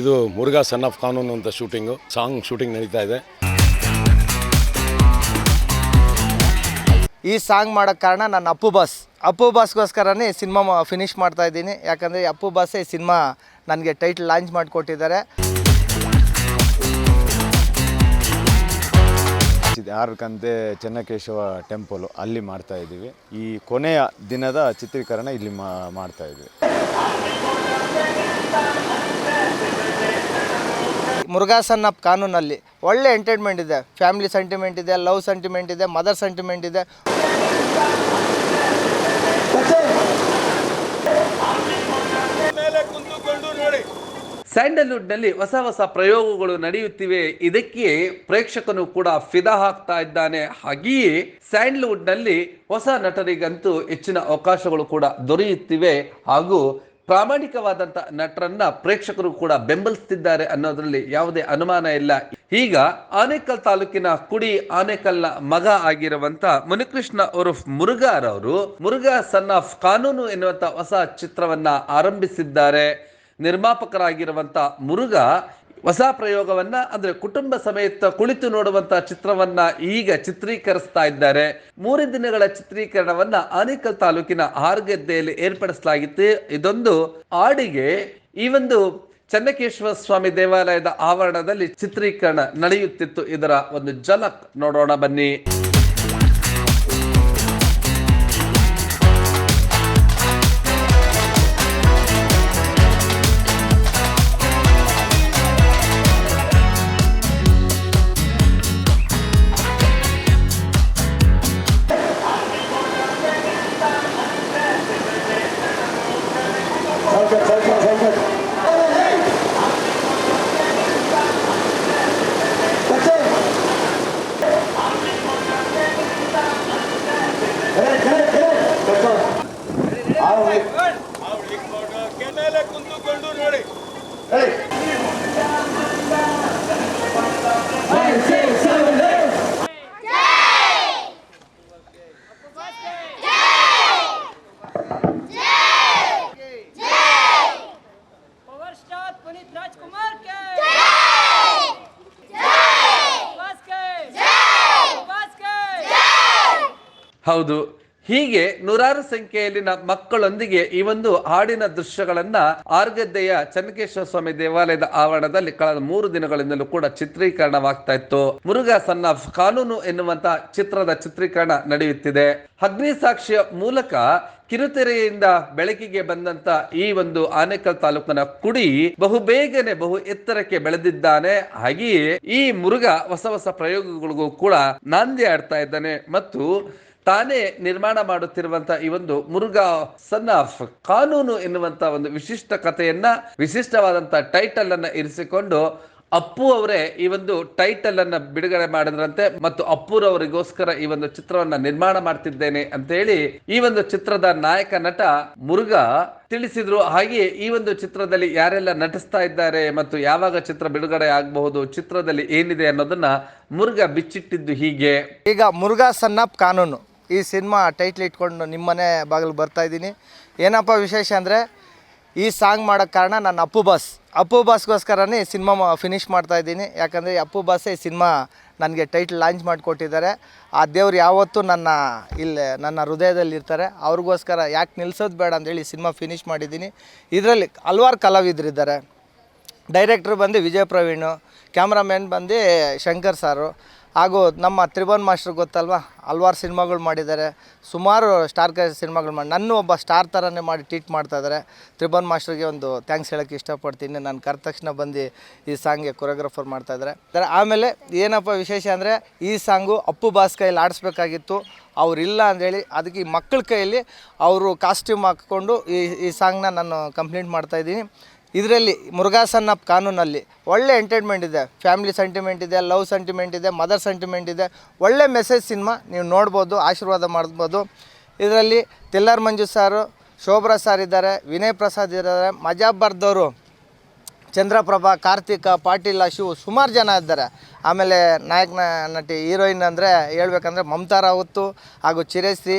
ಇದು Murugha son of ಕಾನೂನು ಅಂತ ಶೂಟಿಂಗು ಸಾಂಗ್ ಶೂಟಿಂಗ್ ನಡೀತಾ ಇದೆ. ಈ ಸಾಂಗ್ ಮಾಡೋ ಕಾರಣ ನನ್ನ ಅಪ್ಪು ಬಾಸ್. ಅಪ್ಪು ಬಾಸ್ಗೋಸ್ಕರನೇ ಈ ಸಿನಿಮಾ ಫಿನಿಶ್ ಮಾಡ್ತಾ ಇದ್ದೀನಿ. ಯಾಕಂದರೆ ಅಪ್ಪು ಬಾಸೇ ಈ ಸಿನಿಮಾ ನನಗೆ ಟೈಟ್ಲ್ ಲಾಂಚ್ ಮಾಡಿಕೊಟ್ಟಿದ್ದಾರೆ. ಯಾರಕಂತೆ ಆರು ಕಂತೆ ಚೆನ್ನಕೇಶವ ಟೆಂಪಲ್ ಅಲ್ಲಿ ಮಾಡ್ತಾ ಇದ್ದೀವಿ. ಈ ಕೊನೆಯ ದಿನದ ಚಿತ್ರೀಕರಣ ಇಲ್ಲಿ ಮಾ ಮಾಡ್ತಾ ಇದ್ದೀವಿ. ಮುರುಘಾಸನ್ ಅಪ್ ಕಾನೂನಲ್ಲಿ ಒಳ್ಳೆ ಎಂಟರ್ಟೈನ್ಮೆಂಟ್ ಇದೆ. ಫ್ಯಾಮಿಲಿ ಸೆಂಟಿಮೆಂಟ್ ಇದೆ ಲವ್ ಸೆಂಟಿಮೆಂಟ್ ಇದೆ ಮದರ್ ಸೆಂಟಿಮೆಂಟ್ ಇದೆ. ಸ್ಯಾಂಡಲ್ವುಡ್ನಲ್ಲಿ ಹೊಸ ಹೊಸ ಪ್ರಯೋಗಗಳು ನಡೆಯುತ್ತಿವೆ. ಇದಕ್ಕೆ ಪ್ರೇಕ್ಷಕನು ಕೂಡ ಫಿದಾ ಹಾಕ್ತಾ ಇದ್ದಾನೆ. ಹಾಗೆಯೇ ಸ್ಯಾಂಡಲ್ವುಡ್ನಲ್ಲಿ ಹೊಸ ನಟರಿಗಂತೂ ಹೆಚ್ಚಿನ ಅವಕಾಶಗಳು ಕೂಡ ದೊರೆಯುತ್ತಿವೆ. ಹಾಗೂ ಪ್ರಾಮಾಣಿಕವಾದಂಥ ನಟರನ್ನ ಪ್ರೇಕ್ಷಕರು ಕೂಡ ಬೆಂಬಲಿಸ್ತಿದ್ದಾರೆ ಅನ್ನೋದರಲ್ಲಿ ಯಾವುದೇ ಅನುಮಾನ ಇಲ್ಲ. ಈಗ ಆನೇಕಲ್ ತಾಲೂಕಿನ ಕುಡಿ ಆನೇಕಲ್ನ ಮಗ ಆಗಿರುವಂತ ಮುನಿಕೃಷ್ಣ ಉರುಫ್ ಮುರುಘಾರವರು ಮುರುಘಾ ಸನ್ ಆಫ್ ಕಾನೂನು ಎನ್ನುವಂತ ಹೊಸ ಚಿತ್ರವನ್ನ ಆರಂಭಿಸಿದ್ದಾರೆ. ನಿರ್ಮಾಪಕರಾಗಿರುವಂತ ಮುರುಘ ಹೊಸ ಪ್ರಯೋಗವನ್ನ, ಅಂದ್ರೆ ಕುಟುಂಬ ಸಮೇತ ಕುಳಿತು ನೋಡುವಂತ ಚಿತ್ರವನ್ನ ಈಗ ಚಿತ್ರೀಕರಿಸ್ತಾ ಇದ್ದಾರೆ. ಮೂರು ದಿನಗಳ ಚಿತ್ರೀಕರಣವನ್ನ ಆನೇಕಲ್ ತಾಲೂಕಿನ ಆರ್ಗದ್ದೆಯಲ್ಲಿ ಏರ್ಪಡಿಸಲಾಗಿತ್ತು. ಇದೊಂದು ಆಡಿಗೆ, ಈ ಒಂದು ಚನ್ನಕೇಶ್ವರ ಸ್ವಾಮಿ ದೇವಾಲಯದ ಆವರಣದಲ್ಲಿ ಚಿತ್ರೀಕರಣ ನಡೆಯುತ್ತಿತ್ತು. ಇದರ ಒಂದು ಜಲಕ್ ನೋಡೋಣ ಬನ್ನಿ. ಹೌದು. ಹೀಗೆ ನೂರಾರು ಸಂಖ್ಯೆಯಲ್ಲಿನ ಮಕ್ಕಳೊಂದಿಗೆ ಈ ಒಂದು ಹಾಡಿನ ದೃಶ್ಯಗಳನ್ನ ಆರ್ಗದ್ದೆಯ ಚನ್ನಕೇಶ್ವರ ಸ್ವಾಮಿ ದೇವಾಲಯದ ಆವರಣದಲ್ಲಿ ಕಳೆದ ಮೂರು ದಿನಗಳಿಂದಲೂ ಕೂಡ ಚಿತ್ರೀಕರಣವಾಗ್ತಾ ಇತ್ತು. ಮುರುಘಾ ಸನ್ನ ಕಾನೂನು ಎನ್ನುವಂತಹ ಚಿತ್ರದ ಚಿತ್ರೀಕರಣ ನಡೆಯುತ್ತಿದೆ. ಅಗ್ನಿ ಸಾಕ್ಷಿಯ ಮೂಲಕ ಕಿರುತೆರೆಯಿಂದ ಬೆಳಕಿಗೆ ಬಂದಂತ ಈ ಒಂದು ಆನೇಕಲ್ ತಾಲೂಕಿನ ಕುಡಿ ಬಹು ಬೇಗನೆ ಬಹು ಎತ್ತರಕ್ಕೆ ಬೆಳೆದಿದ್ದಾನೆ. ಹಾಗೆಯೇ ಈ ಮುರುಘ ಹೊಸ ಹೊಸ ಪ್ರಯೋಗಗಳಿಗೂ ಕೂಡ ನಾಂದಿ ಆಡ್ತಾ ಇದ್ದಾನೆ. ಮತ್ತು ತಾನೇ ನಿರ್ಮಾಣ ಮಾಡುತ್ತಿರುವಂತ ಈ ಒಂದು ಮುರುಘಾ ಸನ್ ಆಫ್ ಕಾನೂನು ಎನ್ನುವಂತ ಒಂದು ವಿಶಿಷ್ಟ ಕಥೆಯನ್ನ, ವಿಶಿಷ್ಟವಾದಂತ ಟೈಟಲ್ ಅನ್ನ ಇರಿಸಿಕೊಂಡು ಅಪ್ಪು ಅವರೇ ಈ ಒಂದು ಟೈಟಲ್ ಅನ್ನ ಬಿಡುಗಡೆ ಮಾಡಿದ್ರಂತೆ ಮತ್ತು ಅಪ್ಪುರವರಿಗೋಸ್ಕರ ಈ ಒಂದು ಚಿತ್ರವನ್ನ ನಿರ್ಮಾಣ ಮಾಡ್ತಿದ್ದೇನೆ ಅಂತ ಹೇಳಿ ಈ ಒಂದು ಚಿತ್ರದ ನಾಯಕ ನಟ ಮುರುಘಾ ತಿಳಿಸಿದ್ರು. ಹಾಗೆಯೇ ಈ ಒಂದು ಚಿತ್ರದಲ್ಲಿ ಯಾರೆಲ್ಲ ನಟಿಸ್ತಾ ಇದ್ದಾರೆ ಮತ್ತು ಯಾವಾಗ ಚಿತ್ರ ಬಿಡುಗಡೆ ಆಗಬಹುದು, ಚಿತ್ರದಲ್ಲಿ ಏನಿದೆ ಅನ್ನೋದನ್ನ ಮುರುಘಾ ಬಿಚ್ಚಿಟ್ಟಿದ್ದು ಹೀಗೆ. ಈಗ ಮುರುಘಾ ಸನ್ ಆಫ್ ಕಾನೂನು. ಈ ಸಿನಿಮಾ ಟೈಟ್ಲ್ ಇಟ್ಕೊಂಡು ನಿಮ್ಮನೆ ಬಾಗಿಲು ಬರ್ತಾ ಇದ್ದೀನಿ. ಏನಪ್ಪ ವಿಶೇಷ ಅಂದರೆ ಈ ಸಾಂಗ್ ಮಾಡೋಕ್ಕೆ ಕಾರಣ ನನ್ನ ಅಪ್ಪು ಬಾಸ್. ಅಪ್ಪು ಬಾಸ್ಗೋಸ್ಕರನೇ ಈ ಸಿನಿಮಾ ಫಿನಿಷ್ ಮಾಡ್ತಾ ಇದ್ದೀನಿ. ಯಾಕಂದರೆ ಅಪ್ಪು ಬಾಸೇ ಈ ಸಿನಿಮಾ ನನಗೆ ಟೈಟ್ಲ್ ಲಾಂಚ್ ಮಾಡಿಕೊಟ್ಟಿದ್ದಾರೆ. ಆ ದೇವ್ರು ಯಾವತ್ತೂ ನನ್ನ ಇಲ್ಲಿ, ನನ್ನ ಹೃದಯದಲ್ಲಿ ಇರ್ತಾರೆ. ಅವ್ರಿಗೋಸ್ಕರ ಯಾಕೆ ನಿಲ್ಸೋದು ಬೇಡ ಅಂತೇಳಿ ಸಿನಿಮಾ ಫಿನಿಷ್ ಮಾಡಿದ್ದೀನಿ. ಇದರಲ್ಲಿ ಹಲ್ವಾರು ಕಲಾವಿದರಿದ್ದಾರೆ. ಡೈರೆಕ್ಟ್ರ್ ಬಂದು ವಿಜಯ್ ಪ್ರವೀಣ್ ಕ್ಯಾಮ್ರಾಮ್ಯಾನ್ ಬಂದು ಶಂಕರ್ ಸಾರು. ಹಾಗೂ ನಮ್ಮ ತ್ರಿಭುವನ್ ಮಾಸ್ಟರ್ ಗೊತ್ತಲ್ವಾ? ಹಲ್ವಾರು ಸಿನಿಮಾಗಳು ಮಾಡಿದ್ದಾರೆ. ಸುಮಾರು ಸ್ಟಾರ್ ಕ ಸಿನಿಮಾಗಳು ಮಾಡಿ ನನ್ನ ಒಬ್ಬ ಸ್ಟಾರ್ ಥರನೇ ಮಾಡಿ ಟ್ರೀಟ್ ಮಾಡ್ತಾ ಇದ್ದಾರೆ. ತ್ರಿಭುವನ್ ಮಾಸ್ಟರ್ಗೆ ಒಂದು ಥ್ಯಾಂಕ್ಸ್ ಹೇಳೋಕ್ಕೆ ಇಷ್ಟಪಡ್ತೀನಿ. ನಾನು ಕರೆದ ತಕ್ಷಣ ಬಂದು ಈ ಸಾಂಗ್ಗೆ ಕೊರಿಯೋಗ್ರಾಫರ್ ಮಾಡ್ತಾ ಇದ್ದಾರೆ. ಅದರ ಆಮೇಲೆ ಏನಪ್ಪ ವಿಶೇಷ ಅಂದರೆ ಈ ಸಾಂಗು ಅಪ್ಪು ಬಾಸ್ ಕೈಯಲ್ಲಿ ಆಡಿಸ್ಬೇಕಾಗಿತ್ತು ಅವರಿಲ್ಲ ಅಂದೇಳಿ ಅದಕ್ಕೆ ಈ ಮಕ್ಕಳ ಕೈಯಲ್ಲಿ ಅವರು ಕಾಸ್ಟ್ಯೂಮ್ ಹಾಕ್ಕೊಂಡು ಈ ಈ ಸಾಂಗ್ನ ನಾನು ಕಂಪ್ಲೀಟ್ ಮಾಡ್ತಾಯಿದ್ದೀನಿ ಇದರಲ್ಲಿ ಮುರುಘಾಸನ್ ಅಪ್ ಕಾನೂನಲ್ಲಿ ಒಳ್ಳೆ ಎಂಟರ್ಟೈನ್ಮೆಂಟ್ ಇದೆ. ಫ್ಯಾಮಿಲಿ ಸೆಂಟಿಮೆಂಟ್ ಇದೆ ಲವ್ ಸೆಂಟಿಮೆಂಟ್ ಇದೆ ಮದರ್ ಸೆಂಟಿಮೆಂಟ್ ಇದೆ. ಒಳ್ಳೆ ಮೆಸೇಜ್ ಸಿನಿಮಾ ನೀವು ನೋಡ್ಬೋದು, ಆಶೀರ್ವಾದ ಮಾಡ್ಬೋದು. ಇದರಲ್ಲಿ ತಿಲ್ಲರ್ ಮಂಜು ಸಾರು ಶೋಭ್ರಾ ಸಾರ್ ಇದ್ದಾರೆ, ವಿನಯ್ ಪ್ರಸಾದ್ ಇದ್ದಾರೆ, ಮಜಾ ಬರ್ದವರು. ಚಂದ್ರಪ್ರಭಾ, ಕಾರ್ತಿಕ, ಪಾಟೀಲ, ಶಿವು ಸುಮಾರು ಜನ ಇದ್ದಾರೆ. ಆಮೇಲೆ ನಾಯಕನ ನಟಿ, ಹೀರೋಯಿನ್ ಅಂದರೆ ಹೇಳ್ಬೇಕಂದ್ರೆ ಮಮತಾ ರಾವತ್ತು ಹಾಗೂ ಚಿರೇಶ್ರೀ.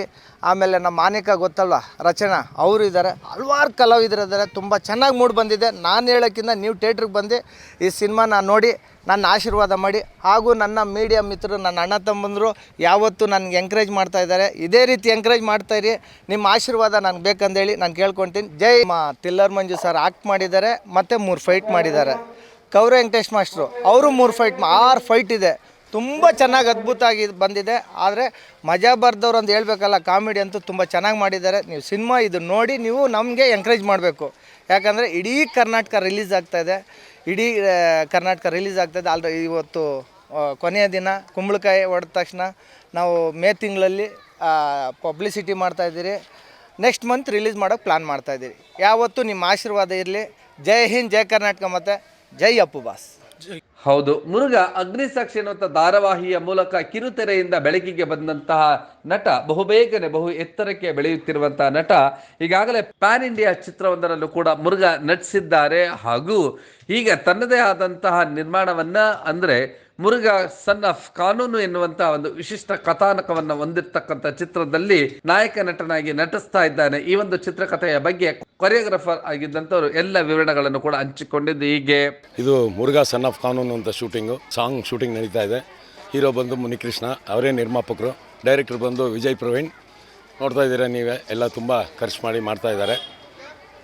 ಆಮೇಲೆ ನಮ್ಮ ಮಾನಿಕ ಗೊತ್ತಲ್ವ, ರಚನಾ, ಅವರು ಇದ್ದಾರೆ. ಹಲ್ವಾರು ಕಲಾವಿದರಿದ್ದಾರೆ, ತುಂಬ ಚೆನ್ನಾಗಿ ಮೂಡ್ ಬಂದಿದೆ. ನಾನು ಹೇಳೋಕ್ಕಿಂತ ನೀವು ಥಿಯೇಟ್ರಿಗೆ ಬಂದು ಈ ಸಿನಿಮಾನ ನೋಡಿ ನನ್ನ ಆಶೀರ್ವಾದ ಮಾಡಿ ಹಾಗೂ ನನ್ನ ಮೀಡಿಯಾ ಮಿತ್ರರು, ನನ್ನ ಅಣ್ಣ ತಮ್ಮಂದರು ಯಾವತ್ತೂ ನನಗೆ ಎಂಕರೇಜ್ ಮಾಡ್ತಾ ಇದ್ದಾರೆ. ಇದೇ ರೀತಿ ಎಂಕರೇಜ್ ಮಾಡ್ತಾಯಿರಿ ನಿಮ್ಮ ಆಶೀರ್ವಾದ ನನಗೆ ಬೇಕಂದೇಳಿ ನಾನು ಕೇಳ್ಕೊತೀನಿ. ಜೈ ಮಾ ತಿಲ್ಲರ್ ಮಂಜು ಸರ್ ಆಕ್ಟ್ ಮಾಡಿದ್ದಾರೆ, ಮತ್ತು ಮೂರು ಫೈಟ್ ಮಾಡಿದ್ದಾರೆ. ಕೌರ ವೆಂಕಟೇಶ್ ಮಾಸ್ಟ್ರು, ಅವರು ಮೂರು ಫೈಟ್ ಆರು ಫೈಟ್ ಇದೆ. ತುಂಬ ಚೆನ್ನಾಗಿ ಅದ್ಭುತ ಆಗಿ ಬಂದಿದೆ. ಆದರೆ ಮಜಾ ಬರ್ದವ್ರು ಅಂತ ಹೇಳ್ಬೇಕಲ್ಲ ಕಾಮಿಡಿ ಅಂತೂ ತುಂಬ ಚೆನ್ನಾಗಿ ಮಾಡಿದ್ದಾರೆ. ನೀವು ಸಿನಿಮಾ ಇದು ನೋಡಿ ನೀವು ನಮಗೆ ಎಂಕರೇಜ್ ಮಾಡಬೇಕು. ಯಾಕಂದರೆ ಇಡೀ ಕರ್ನಾಟಕ ರಿಲೀಸ್ ಆಗ್ತಾಯಿದೆ ಇಡೀ ಕರ್ನಾಟಕ ರಿಲೀಸ್ ಆಗ್ತದೆ. ಆಲ್ರೆ, ಇವತ್ತು ಕೊನೆಯ ದಿನ ಕುಂಬಳಕಾಯಿ ಹೊಡೆದ ತಕ್ಷಣ ನಾವು ಮೇ ತಿಂಗಳಲ್ಲಿ ಪಬ್ಲಿಸಿಟಿ ಮಾಡ್ತಾಯಿದ್ದೀರಿ ನೆಕ್ಸ್ಟ್ ಮಂತ್ ರಿಲೀಸ್ ಮಾಡೋಕ್ಕೆ ಪ್ಲ್ಯಾನ್ ಮಾಡ್ತಾಯಿದ್ದೀರಿ ಯಾವತ್ತೂ ನಿಮ್ಮ ಆಶೀರ್ವಾದ ಇರಲಿ. ಜೈ ಹಿಂದ್, ಜೈ ಕರ್ನಾಟಕ ಮತ್ತು ಜೈ ಅಪ್ಪು ಬಾಸ್. ಹೌದು. ಮುರುಘ ಅಗ್ನಿಸಾಕ್ಷಿ ಎನ್ನುವಂಥ ಧಾರಾವಾಹಿಯ ಮೂಲಕ ಕಿರುತೆರೆಯಿಂದ ಬೆಳಕಿಗೆ ಬಂದಂತಹ ನಟ ಬಹುಬೇಗನೆ ಬಹು ಎತ್ತರಕ್ಕೆ ಬೆಳೆಯುತ್ತಿರುವಂತಹ ನಟ, ಈಗಾಗಲೇ ಪ್ಯಾನ್ ಇಂಡಿಯಾ ಚಿತ್ರವೊಂದರಲ್ಲೂ ಕೂಡ ಮುರುಘ ನಟಿಸಿದ್ದಾರೆ. ಹಾಗೂ ಈಗ ತನ್ನದೇ ಆದಂತಹ ನಿರ್ಮಾಣವನ್ನ ಅಂದ್ರೆ ಮುರುಘ ಸನ್ ಆಫ್ ಕಾನೂನು ಎನ್ನುವಂತಹ ಒಂದು ವಿಶಿಷ್ಟ ಕಥಾನಕವನ್ನು ಹೊಂದಿರತಕ್ಕಂಥ ಚಿತ್ರದಲ್ಲಿ ನಾಯಕ ನಟನಾಗಿ ನಟಿಸ್ತಾ ಇದ್ದಾನೆ. ಈ ಒಂದು ಚಿತ್ರಕಥೆಯ ಬಗ್ಗೆ ಕೊರಿಯೋಗ್ರಾಫರ್ ಆಗಿದ್ದಂಥವ್ರು ಎಲ್ಲ ವಿವರಣೆಗಳನ್ನು ಕೂಡ ಹಂಚಿಕೊಂಡಿದ್ದು ಹೀಗೆ. ಇದು ಮುರುಘಾ ಸನ್ ಆಫ್ ಕಾನೂನು ಅಂತ ಶೂಟಿಂಗು, ಸಾಂಗ್ ಶೂಟಿಂಗ್ ನಡೀತಾ ಇದೆ. ಹೀರೋ ಬಂದು ಮುನಿಕೃಷ್ಣ, ಅವರೇ ನಿರ್ಮಾಪಕರು. ಡೈರೆಕ್ಟರ್ ಬಂದು ವಿಜಯ್ ಪ್ರವೀಣ್. ನೋಡ್ತಾ ಇದ್ದೀರಾ ನೀವೇ? ಎಲ್ಲ ತುಂಬ ಖರ್ಚು ಮಾಡಿ ಮಾಡ್ತಾ ಇದ್ದಾರೆ.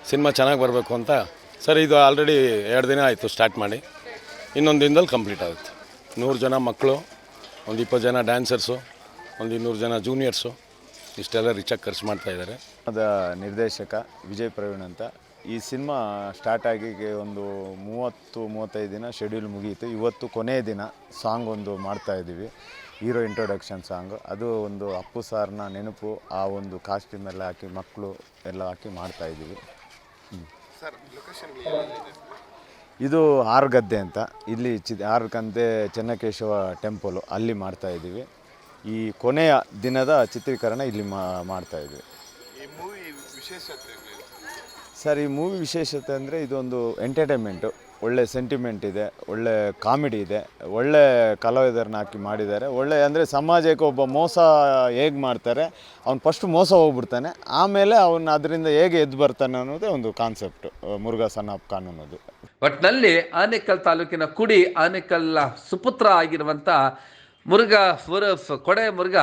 ಸಿನಿಮಾ ಚೆನ್ನಾಗಿ ಬರಬೇಕು ಅಂತ. ಸರ್, ಇದು ಆಲ್ರೆಡಿ ಎರಡು ದಿನ ಆಯಿತು ಸ್ಟಾರ್ಟ್ ಮಾಡಿ. ಇನ್ನೊಂದು ದಿನದಲ್ಲಿ ಕಂಪ್ಲೀಟ್ ಆಗುತ್ತೆ. ನೂರು ಜನ ಮಕ್ಕಳು, ಒಂದು ಇಪ್ಪತ್ತು ಜನ ಡ್ಯಾನ್ಸರ್ಸು ಒಂದು ಇನ್ನೂರು ಜನ ಜೂನಿಯರ್ಸು ಇಷ್ಟೆಲ್ಲ ರಿಚಾಗಿ ಖರ್ಚು ಮಾಡ್ತಾ ಇದ್ದಾರೆ. ಅದ ನಿರ್ದೇಶಕ ವಿಜಯ್ ಪ್ರವೀಣ್ ಅಂತ. ಈ ಸಿನಿಮಾ ಸ್ಟಾರ್ಟ್ ಆಗಿ ಒಂದು ಮೂವತ್ತು ಮೂವತ್ತೈದು ದಿನ ಶೆಡ್ಯೂಲ್ ಮುಗಿಯಿತು ಇವತ್ತು ಕೊನೆಯ ದಿನ ಸಾಂಗ್ ಒಂದು ಮಾಡ್ತಾ ಇದ್ದೀವಿ. ಹೀರೋ ಇಂಟ್ರೊಡಕ್ಷನ್ ಸಾಂಗ್ ಅದು ಒಂದು ಅಪ್ಪು ಸಾರ್ನ ನೆನಪು ಆ ಒಂದು ಕಾಸ್ಟ್ಯೂಮ್ ಎಲ್ಲ ಹಾಕಿ ಮಕ್ಕಳು ಎಲ್ಲ ಹಾಕಿ ಮಾಡ್ತಾ ಇದ್ದೀವಿ. ಇದು ಇದು ಆರುಗದ್ದೆ ಅಂತ. ಇಲ್ಲಿ ಚಿ ಆರುಗದ್ದೆ ಚೆನ್ನಕೇಶವ ಟೆಂಪಲು ಅಲ್ಲಿ ಮಾಡ್ತಾ ಇದ್ದೀವಿ. ಈ ಕೊನೆಯ ದಿನದ ಚಿತ್ರೀಕರಣ ಇಲ್ಲಿ ಮಾ ಮಾಡ್ತಾ ಇದ್ವಿ. ಸರ್ ಈ ಮೂವಿ ವಿಶೇಷತೆ ಅಂದರೆ ಇದೊಂದು ಎಂಟರ್ಟೈನ್ಮೆಂಟು ಒಳ್ಳೆ ಸೆಂಟಿಮೆಂಟ್ ಇದೆ ಒಳ್ಳೆ ಕಾಮಿಡಿ ಇದೆ ಒಳ್ಳೆ ಕಲಾವಿದರನ್ನ ಹಾಕಿ ಮಾಡಿದ್ದಾರೆ. ಒಳ್ಳೆ ಅಂದರೆ ಸಮಾಜಕ್ಕೆ ಒಬ್ಬ ಮೋಸ ಹೇಗೆ ಮಾಡ್ತಾರೆ ಅವ್ನು ಫಸ್ಟ್ ಮೋಸ ಹೋಗ್ಬಿಡ್ತಾನೆ ಆಮೇಲೆ ಅವನು ಅದರಿಂದ ಹೇಗೆ ಎದ್ದು ಬರ್ತಾನೆ ಅನ್ನೋದೇ ಒಂದು ಕಾನ್ಸೆಪ್ಟ್ ಮುರುಘಾ ಸನ್ ಆಫ್ ಕಾನೂನದು ಒಟ್ನಲ್ಲಿ ಆನೇಕಲ್ ತಾಲೂಕಿನ ಕುಡಿ ಆನೇಕಲ್ ಸುಪುತ್ರ ಆಗಿರುವಂತ ಮುರುಘ ಕೊಡೆ ಮುರುಘ.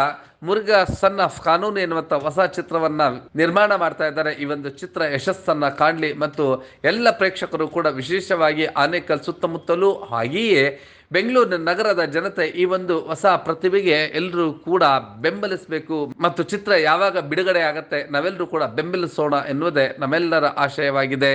ಮುರುಘ ಸನ್ ಆಫ್ ಕಾನೂನು ಎನ್ನುವಂತ ಹೊಸ ಚಿತ್ರವನ್ನ ನಿರ್ಮಾಣ ಮಾಡ್ತಾ ಇದ್ದಾರೆ. ಈ ಒಂದು ಚಿತ್ರ ಯಶಸ್ಸನ್ನ ಕಾಣಲಿ ಮತ್ತು ಎಲ್ಲ ಪ್ರೇಕ್ಷಕರು ಕೂಡ ವಿಶೇಷವಾಗಿ ಆನೇಕಲ್ ಸುತ್ತಮುತ್ತಲೂ ಹಾಗೆಯೇ ಬೆಂಗಳೂರಿನ ನಗರದ ಜನತೆ ಈ ಒಂದು ಹೊಸ ಪ್ರತಿಭೆಗೆ ಎಲ್ಲರೂ ಕೂಡ ಬೆಂಬಲಿಸಬೇಕು ಮತ್ತು ಚಿತ್ರ ಯಾವಾಗ ಬಿಡುಗಡೆ ಆಗತ್ತೆ ನಾವೆಲ್ಲರೂ ಕೂಡ ಬೆಂಬಲಿಸೋಣ ಎನ್ನುವುದೇ ನಮ್ಮೆಲ್ಲರ ಆಶಯವಾಗಿದೆ.